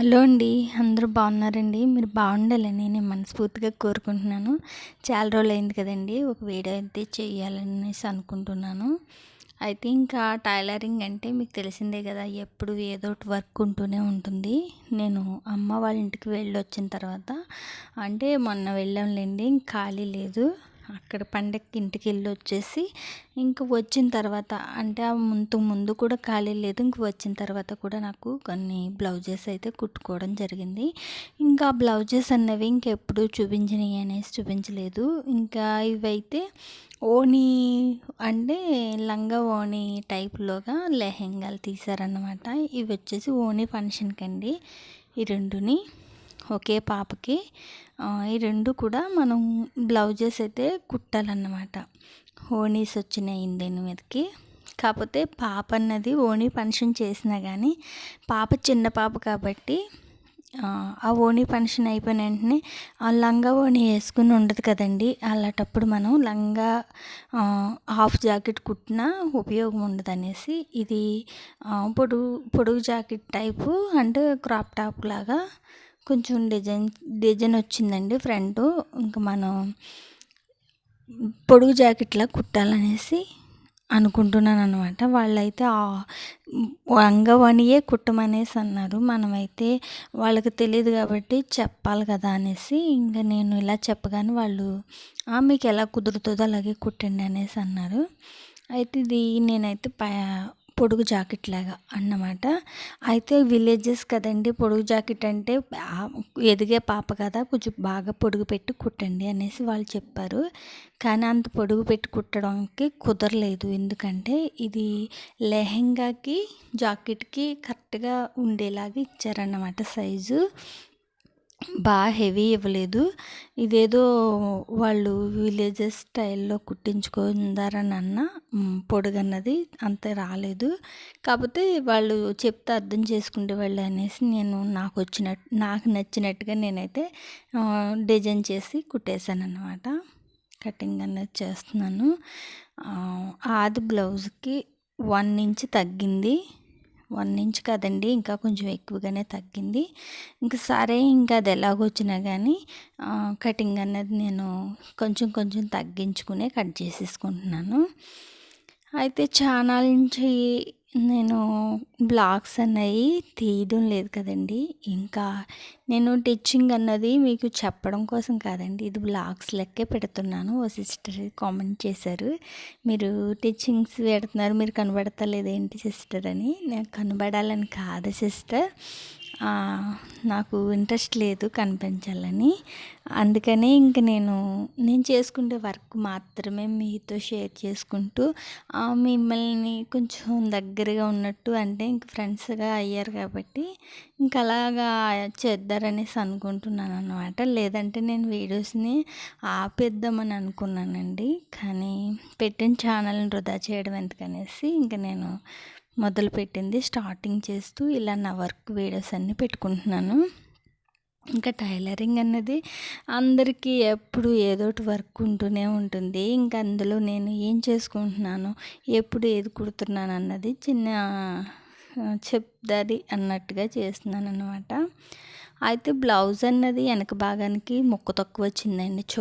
Hello అండి అందరూ బాగున్నారండి? మీరు బాగుండాలని నేను మనస్ఫూర్తిగా కోరుకుంటున్నాను. చాలా రోజులు అయింది కదండి ఒక వీడియో అయితే చేయాలనేసి అనుకుంటున్నాను. అయితే ఇంకా టైలరింగ్ అంటే మీకు తెలిసిందే కదా ఎప్పుడు ఏదో ఒకటి వర్క్ ఉంటూనే ఉంటుంది. నేను అమ్మ వాళ్ళ ఇంటికి వెళ్ళి వచ్చిన తర్వాత అంటే మొన్న వెళ్ళాంలేండి ఖాళీ లేదు. అక్కడ పండగకి ఇంటికి వెళ్ళి వచ్చేసి ఇంక వచ్చిన తర్వాత అంటే ముందు ముందు కూడా ఖాళీ లేదు. ఇంక వచ్చిన తర్వాత కూడా నాకు కొన్ని బ్లౌజెస్ అయితే కుట్టుకోవడం జరిగింది. ఇంకా బ్లౌజెస్ అన్నవి ఇంకెప్పుడు చూపించినవి అనేసి చూపించలేదు. ఇంకా ఇవైతే ఓణీ అంటే లంగా ఓణి టైప్లోగా లెహెంగాలు తీశారనమాట ఇవి వచ్చేసి ఓణి ఫంక్షన్కి అండి ఈ రెండుని ఒకే పాపకి ఈ రెండు కూడా మనం బ్లౌజెస్ అయితే కుట్టాలన్నమాట. ఓనీస్ వచ్చినాయి దీని మీదకి కాకపోతే పాప అన్నది ఓణీ ఫంక్షన్ చేసినా కానీ పాప చిన్న పాప కాబట్టి ఆ ఓణీ ఫంక్షన్ అయిపోయిన వెంటనే ఆ లంగా ఓణి వేసుకుని ఉండదు కదండి. అలాంటప్పుడు మనం లంగా హాఫ్ జాకెట్ కుట్టినా ఉపయోగం ఉండదు అనేసి ఇది పొడుగు పొడుగు జాకెట్ టైపు అంటే క్రాప్ టాప్ లాగా కొంచెం డిజైన్ డిజైన్ వచ్చిందండి ఫ్రంట్. ఇంకా మనం పొడుగు జాకెట్లా కుట్టాలనేసి అనుకుంటున్నాను అనమాట వాళ్ళైతే అంగవనియే కుట్టమనేసి అన్నారు. మనమైతే వాళ్ళకి తెలియదు కాబట్టి చెప్పాలి కదా అనేసి ఇంకా నేను ఇలా చెప్పగానే వాళ్ళు మీకు ఎలా కుదురుతుందో అలాగే కుట్టండి అనేసి అన్నారు. అయితే ఇది నేనైతే పొడుగు జాకెట్ లాగా అన్నమాట. అయితే విలేజెస్ కదండి పొడుగు జాకెట్ అంటే ఎదిగే పాప కదా కొంచెం బాగా పొడుగు పెట్టి కుట్టండి అనేసి వాళ్ళు చెప్పారు. కానీ అంత పొడుగు పెట్టి కుట్టడానికి కుదరలేదు. ఎందుకంటే ఇది లెహెంగాకి జాకెట్కి కరెక్ట్గా ఉండేలాగా ఇచ్చారన్నమాట సైజు. బాగా హెవీ ఇవ్వలేదు. ఇదేదో వాళ్ళు విలేజెస్ స్టైల్లో కుట్టించుకుందారని అన్న పొడుగన్నది అంత రాలేదు. కాకపోతే వాళ్ళు చెప్తే అర్థం చేసుకుంటే వాళ్ళు అనేసి నేను నాకు వచ్చినట్టు నాకు నచ్చినట్టుగా నేనైతే డిజైన్ చేసి కుట్టేశాను అనమాట కటింగ్ అనేది చేస్తున్నాను. ఆది బ్లౌజ్కి వన్ ఇంచ్ తగ్గింది. వన్ ఇంచ్ కదండి ఇంకా కొంచెం ఎక్కువగానే తగ్గింది. ఇంకా సరే ఇంకా అది ఎలాగొచ్చినా కానీ కటింగ్ అనేది నేను కొంచెం కొంచెం తగ్గించుకునే కట్ చేసేసుకుంటున్నాను. అయితే ఛానల్ నుంచి నేను బ్లాగ్స్ అన్నవి తీయడం లేదు కదండి. ఇంకా నేను టీచింగ్ అన్నది మీకు చెప్పడం కోసం కాదండి. ఇది బ్లాగ్స్ లెక్కే పెడుతున్నాను. ఓ సిస్టర్ కామెంట్ చేశారు. మీరు టీచింగ్స్ పెడుతున్నారు మీరు కనబడతలేదు ఏంటి సిస్టర్ అని? నేను కనబడాలని కాదు సిస్టర్. నాకు ఇంట్రెస్ట్ లేదు కనిపించాలని. అందుకనే ఇంక నేను నేను చేసుకునే వర్క్ మాత్రమే మీతో షేర్ చేసుకుంటూ మిమ్మల్ని కొంచెం దగ్గరగా ఉన్నట్టు అంటే ఇంక ఫ్రెండ్స్గా అయ్యారు కాబట్టి ఇంక అలాగా చేద్దారనేసి అనుకుంటున్నాను అనమాట లేదంటే నేను వీడియోస్ని ఆపేద్దామని అనుకున్నానండి. కానీ పెట్టిన ఛానల్ని వృధా చేయడం ఎందుకనేసి ఇంక నేను మొదలుపెట్టింది. స్టార్టింగ్ చేస్తూ ఇలా నా వర్క్ వీడియోస్ అన్నీ పెట్టుకుంటున్నాను. ఇంకా టైలరింగ్ అన్నది అందరికీ ఎప్పుడు ఏదో ఒకటి వర్క్ ఉంటూనే ఉంటుంది. ఇంకా అందులో నేను ఏం చేసుకుంటున్నాను ఎప్పుడు ఏది కుడుతున్నాను అన్నది చిన్న చెప్దాది అన్నట్టుగా చేస్తున్నాను అనమాట అయితే బ్లౌజ్ అన్నది వెనక భాగానికి ముక్క తక్కువ వచ్చిందండి. చూ